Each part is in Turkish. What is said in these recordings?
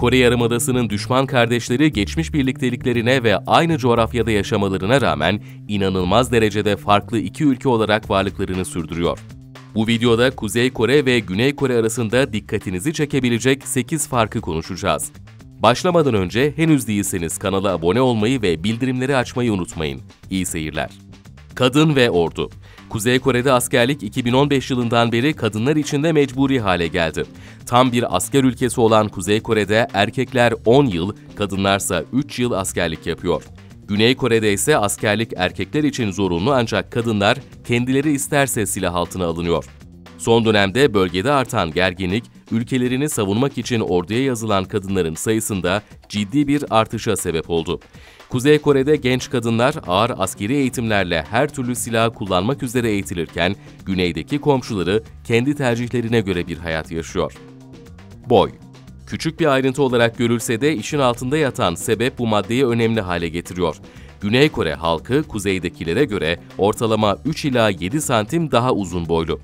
Kore Yarımadası'nın düşman kardeşleri geçmiş birlikteliklerine ve aynı coğrafyada yaşamalarına rağmen inanılmaz derecede farklı iki ülke olarak varlıklarını sürdürüyor. Bu videoda Kuzey Kore ve Güney Kore arasında dikkatinizi çekebilecek 8 farkı konuşacağız. Başlamadan önce henüz değilseniz kanala abone olmayı ve bildirimleri açmayı unutmayın. İyi seyirler. Kadın ve Ordu Kuzey Kore'de askerlik 2015 yılından beri kadınlar için de mecburi hale geldi. Tam bir asker ülkesi olan Kuzey Kore'de erkekler 10 yıl, kadınlarsa 3 yıl askerlik yapıyor. Güney Kore'de ise askerlik erkekler için zorunlu ancak kadınlar kendileri isterse silah altına alınıyor. Son dönemde bölgede artan gerginlik, ülkelerini savunmak için orduya yazılan kadınların sayısında ciddi bir artışa sebep oldu. Kuzey Kore'de genç kadınlar ağır askeri eğitimlerle her türlü silah kullanmak üzere eğitilirken, güneydeki komşuları kendi tercihlerine göre bir hayat yaşıyor. Boy Küçük bir ayrıntı olarak görülse de işin altında yatan sebep bu maddeyi önemli hale getiriyor. Güney Kore halkı kuzeydekilere göre ortalama 3 ila 7 santim daha uzun boylu.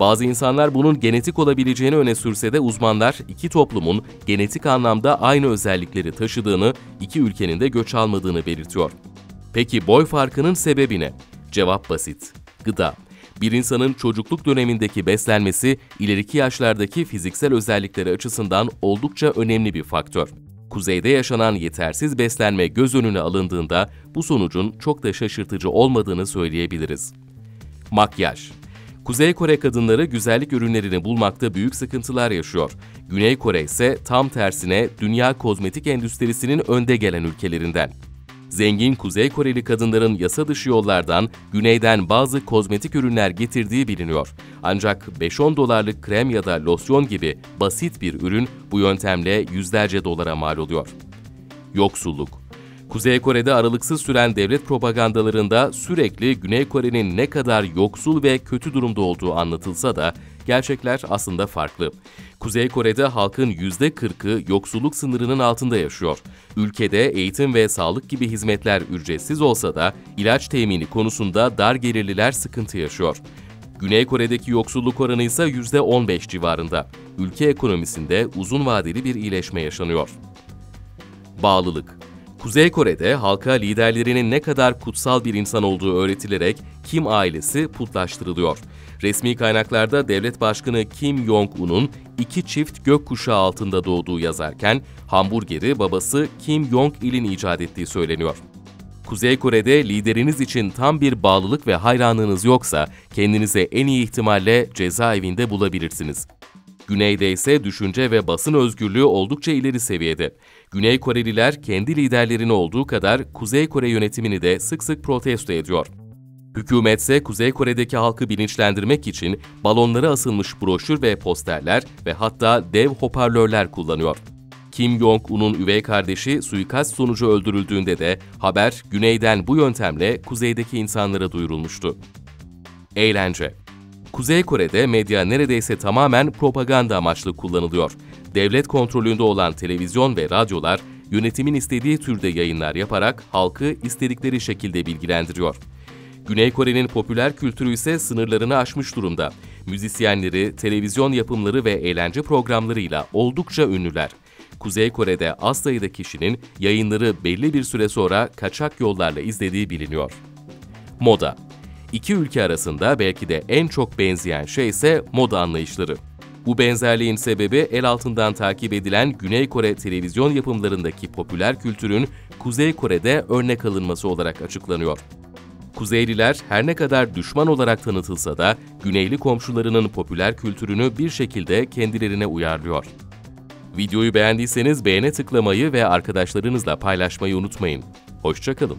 Bazı insanlar bunun genetik olabileceğini öne sürse de uzmanlar iki toplumun genetik anlamda aynı özellikleri taşıdığını, iki ülkenin de göç almadığını belirtiyor. Peki boy farkının sebebi ne? Cevap basit. Gıda. Bir insanın çocukluk dönemindeki beslenmesi, ileriki yaşlardaki fiziksel özellikleri açısından oldukça önemli bir faktör. Kuzeyde yaşanan yetersiz beslenme göz önüne alındığında bu sonucun çok da şaşırtıcı olmadığını söyleyebiliriz. Makyaj Kuzey Kore kadınları güzellik ürünlerini bulmakta büyük sıkıntılar yaşıyor. Güney Kore ise tam tersine dünya kozmetik endüstrisinin önde gelen ülkelerinden. Zengin Kuzey Koreli kadınların yasa dışı yollardan güneyden bazı kozmetik ürünler getirdiği biliniyor. Ancak 5-10 dolarlık krem ya da losyon gibi basit bir ürün bu yöntemle yüzlerce dolara mal oluyor. Yoksulluk Kuzey Kore'de aralıksız süren devlet propagandalarında sürekli Güney Kore'nin ne kadar yoksul ve kötü durumda olduğu anlatılsa da gerçekler aslında farklı. Kuzey Kore'de halkın %40'ı yoksulluk sınırının altında yaşıyor. Ülkede eğitim ve sağlık gibi hizmetler ücretsiz olsa da ilaç temini konusunda dar gelirliler sıkıntı yaşıyor. Güney Kore'deki yoksulluk oranı ise %15 civarında. Ülke ekonomisinde uzun vadeli bir iyileşme yaşanıyor. Bağlılık Kuzey Kore'de halka liderlerinin ne kadar kutsal bir insan olduğu öğretilerek Kim ailesi putlaştırılıyor. Resmi kaynaklarda devlet başkanı Kim Jong-un'un iki çift gökkuşağı altında doğduğu yazarken hamburgeri babası Kim Jong-il'in icat ettiği söyleniyor. Kuzey Kore'de lideriniz için tam bir bağlılık ve hayranlığınız yoksa kendinize en iyi ihtimalle cezaevinde bulabilirsiniz. Güneyde ise düşünce ve basın özgürlüğü oldukça ileri seviyede. Güney Koreliler kendi liderlerini olduğu kadar Kuzey Kore yönetimini de sık sık protesto ediyor. Hükümet ise Kuzey Kore'deki halkı bilinçlendirmek için balonlara asılmış broşür ve posterler ve hatta dev hoparlörler kullanıyor. Kim Jong-un'un üvey kardeşi suikast sonucu öldürüldüğünde de haber güneyden bu yöntemle kuzeydeki insanlara duyurulmuştu. Eğlence Kuzey Kore'de medya neredeyse tamamen propaganda amaçlı kullanılıyor. Devlet kontrolünde olan televizyon ve radyolar yönetimin istediği türde yayınlar yaparak halkı istedikleri şekilde bilgilendiriyor. Güney Kore'nin popüler kültürü ise sınırlarını aşmış durumda. Müzisyenleri, televizyon yapımları ve eğlence programlarıyla oldukça ünlüler. Kuzey Kore'de az sayıda kişinin yayınları belli bir süre sonra kaçak yollarla izlediği biliniyor. Moda İki ülke arasında belki de en çok benzeyen şey ise moda anlayışları. Bu benzerliğin sebebi el altından takip edilen Güney Kore televizyon yapımlarındaki popüler kültürün Kuzey Kore'de örnek alınması olarak açıklanıyor. Kuzeyliler her ne kadar düşman olarak tanıtılsa da Güneyli komşularının popüler kültürünü bir şekilde kendilerine uyarlıyor. Videoyu beğendiyseniz beğene tıklamayı ve arkadaşlarınızla paylaşmayı unutmayın. Hoşçakalın.